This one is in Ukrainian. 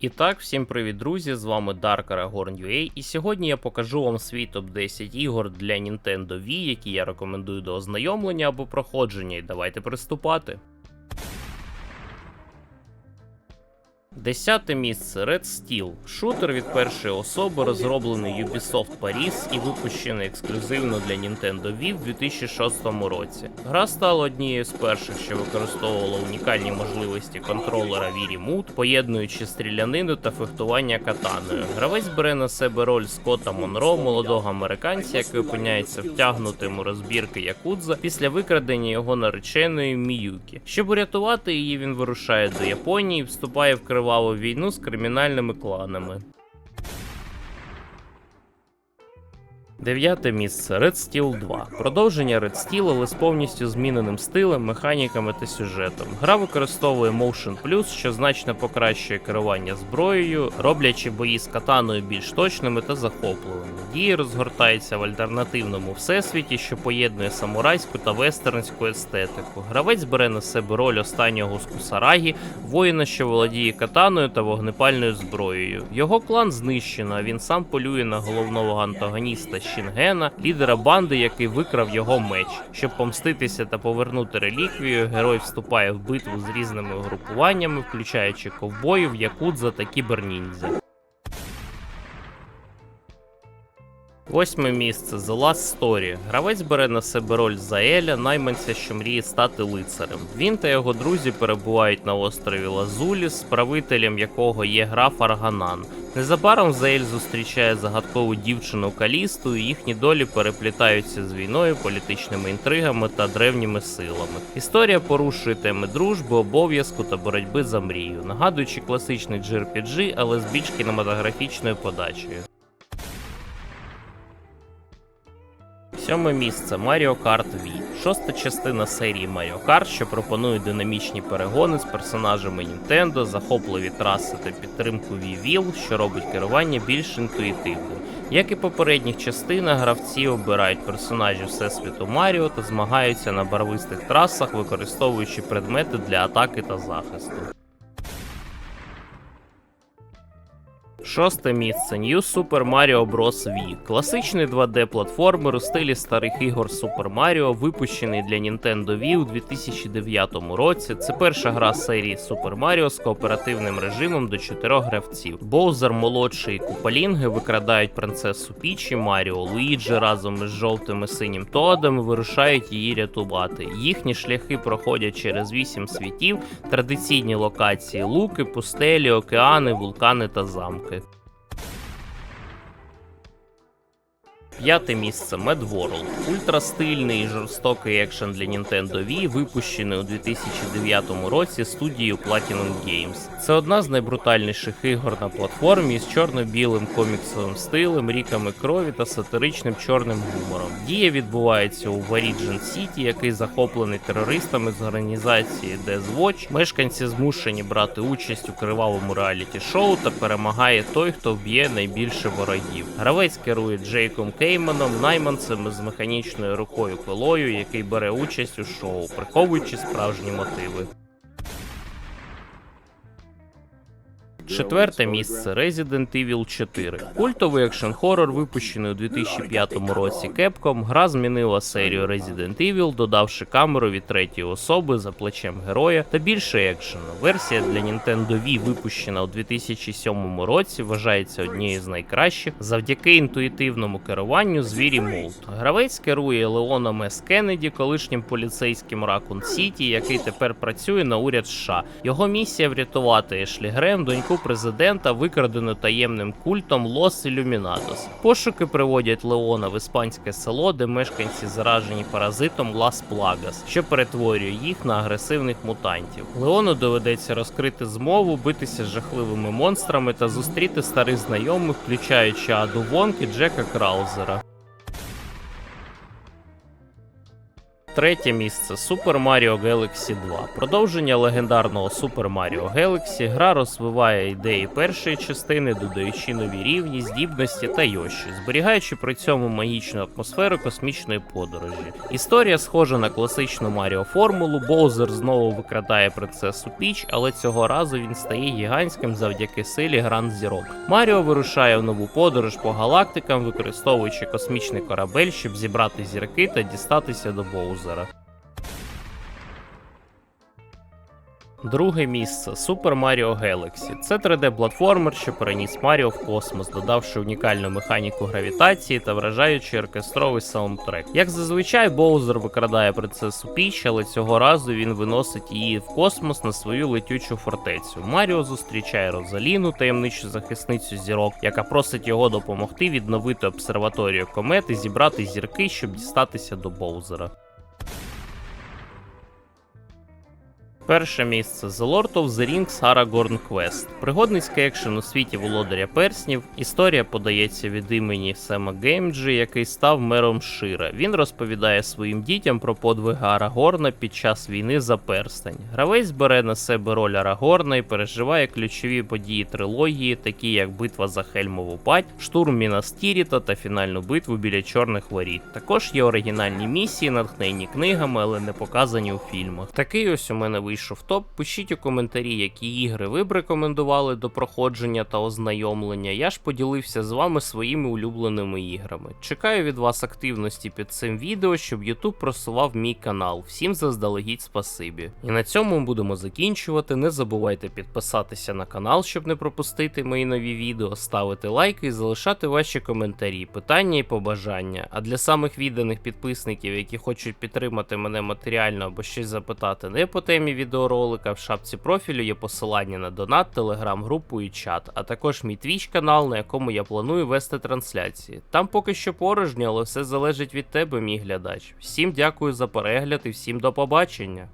І так, всім привіт, друзі! З вами Darker Aragorn і сьогодні я покажу вам свій топ-10 ігор для Nintendo Wii, які я рекомендую до ознайомлення або проходження, і давайте приступати. Десяте місце Red Steel. Шутер від першої особи, розроблений Ubisoft Paris і випущений ексклюзивно для Nintendo Wii в 2006 році. Гра стала однією з перших, що використовувала унікальні можливості контролера Wii Remote, поєднуючи стрілянину та фехтування катаною. Гравець бере на себе роль Скотта Монро, молодого американця, який опиняється втягнутим у розбірки Якудза після викрадення його нареченої Міюкі. Щоб урятувати її, він вирушає до Японії вступає в криваву війну з кримінальними кланами. Дев'яте місце Red Steel 2. Продовження Red Steel, але з повністю зміненим стилем, механіками та сюжетом. Гра використовує Motion Plus, що значно покращує керування зброєю, роблячи бої з катаною більш точними та захопливими. Дії розгортається в альтернативному всесвіті, що поєднує самурайську та вестернську естетику. Гравець бере на себе роль останнього з Кусарагі, воїна, що володіє катаною та вогнепальною зброєю. Його клан знищено, а він сам полює на головного антагоніста Шінгена, лідера банди, який викрав його меч. Щоб помститися та повернути реліквію, герой вступає в битву з різними угрупуваннями, включаючи ковбоїв, якудза та кіберніндзя. Восьме місце The Last Story. Гравець бере на себе роль Заеля, найманця, що мріє стати лицарем. Він та його друзі перебувають на острові Лазулі, правителем якого є граф Арганан. Незабаром Зейль зустрічає загадкову дівчину Калісту, і їхні долі переплітаються з війною, політичними інтригами та древніми силами. Історія порушує теми дружби, обов'язку та боротьби за мрію, нагадуючи класичний JRPG, але з більш кінематографічною подачею. Сьоме місце Mario Kart Wii. Шоста частина серії Mario Kart, що пропонує динамічні перегони з персонажами Nintendo, захопливі траси та підтримку Wii Wheel, що робить керування більш інтуїтивним. Як і попередніх частинах, гравці обирають персонажів Всесвіту Маріо та змагаються на барвистих трасах, використовуючи предмети для атаки та захисту. Шосте місце New Super Mario Bros. Wii. Класичний 2D-платформер у стилі старих ігор Super Mario, випущений для Nintendo Wii у 2009 році. Це перша гра серії Super Mario з кооперативним режимом до чотирьох гравців. Боузер молодший Купалінги викрадають принцесу Пічі Маріо, Луїджі разом із жовтим і синім Тоадом вирушають її рятувати. Їхні шляхи проходять через вісім світів, традиційні локації луки, пустелі, океани, вулкани та замки. П'яте місце Mad World. Ультрастильний і жорстокий екшен для Nintendo Wii, випущений у 2009 році студією Platinum Games. Це одна з найбрутальніших ігор на платформі з чорно-білим коміксовим стилем, ріками крові та сатиричним чорним гумором. Дія відбувається у Варіджен Сіті, який захоплений терористами з організації Death Watch. Мешканці змушені брати участь у кривавому реаліті-шоу та перемагає той, хто вб'є найбільше ворогів. Гравець керує Джейком Кейманом, найманцем з механічною рукою пилою, який бере участь у шоу, приховуючи справжні мотиви. Четверте місце Resident Evil 4. Культовий екшен хорор, випущений у 2005 році Capcom, гра змінила серію Resident Evil, додавши камеру від третьої особи за плечем героя та більше екшену. Версія для Nintendo Wii, випущена у 2007 році, вважається однією з найкращих завдяки інтуїтивному керуванню з Wii Гравець керує Леоном С. Кеннеді, колишнім поліцейським Ракун Сіті, який тепер працює на уряд США. Його місія врятувати Ешлі Грем, доньку президента, викрадену таємним культом Лос Ілюмінатос. Пошуки приводять Леона в іспанське село, де мешканці заражені паразитом Лас Плагас, що перетворює їх на агресивних мутантів. Леону доведеться розкрити змову, битися з жахливими монстрами та зустріти старих знайомих, включаючи Аду Вонг і Джека Краузера. Третє місце Super Mario Galaxy 2. Продовження легендарного Super Mario Galaxy. Гра розвиває ідеї першої частини, додаючи нові рівні, здібності та йощі, зберігаючи при цьому магічну атмосферу космічної подорожі. Історія схожа на класичну Маріо формулу. Боузер знову викрадає принцесу Піч, але цього разу він стає гігантським завдяки силі Гранд Зірок. Маріо вирушає в нову подорож по галактикам, використовуючи космічний корабель, щоб зібрати зірки та дістатися до Боузера. Друге місце Super Mario Galaxy. Це 3D-платформер, що переніс Маріо в космос, додавши унікальну механіку гравітації та вражаючий оркестровий саундтрек. Як зазвичай, Боузер викрадає принцесу Піч, але цього разу він виносить її в космос на свою летючу фортецю. Маріо зустрічає Розаліну, таємничу захисницю зірок, яка просить його допомогти відновити обсерваторію комет і зібрати зірки, щоб дістатися до Боузера. Перше місце The Lord of the Rings Aragorn Quest. Пригодницький екшен у світі володаря перснів. Історія подається від імені Сема Геймджі, який став мером Шира. Він розповідає своїм дітям про подвиги Арагорна під час війни за перстень. Гравець бере на себе роль Арагорна і переживає ключові події трилогії, такі як битва за Хельмову пать, штурм Мінастіріта та фінальну битву біля чорних воріт. Також є оригінальні місії, натхнені книгами, але не показані у фільмах. Такий ось у мене вийшов топ. Пишіть у коментарі, які ігри ви б рекомендували до проходження та ознайомлення. Я ж поділився з вами своїми улюбленими іграми. Чекаю від вас активності під цим відео, щоб YouTube просував мій канал. Всім заздалегідь спасибі. І на цьому будемо закінчувати. Не забувайте підписатися на канал, щоб не пропустити мої нові відео, ставити лайки і залишати ваші коментарі, питання і побажання. А для самих відданих підписників, які хочуть підтримати мене матеріально або щось запитати не по темі відеоролика, в шапці профілю є посилання на донат, телеграм-групу і чат, а також мій твіч канал, на якому я планую вести трансляції. Там поки що порожньо, але все залежить від тебе, мій глядач. Всім дякую за перегляд і всім до побачення.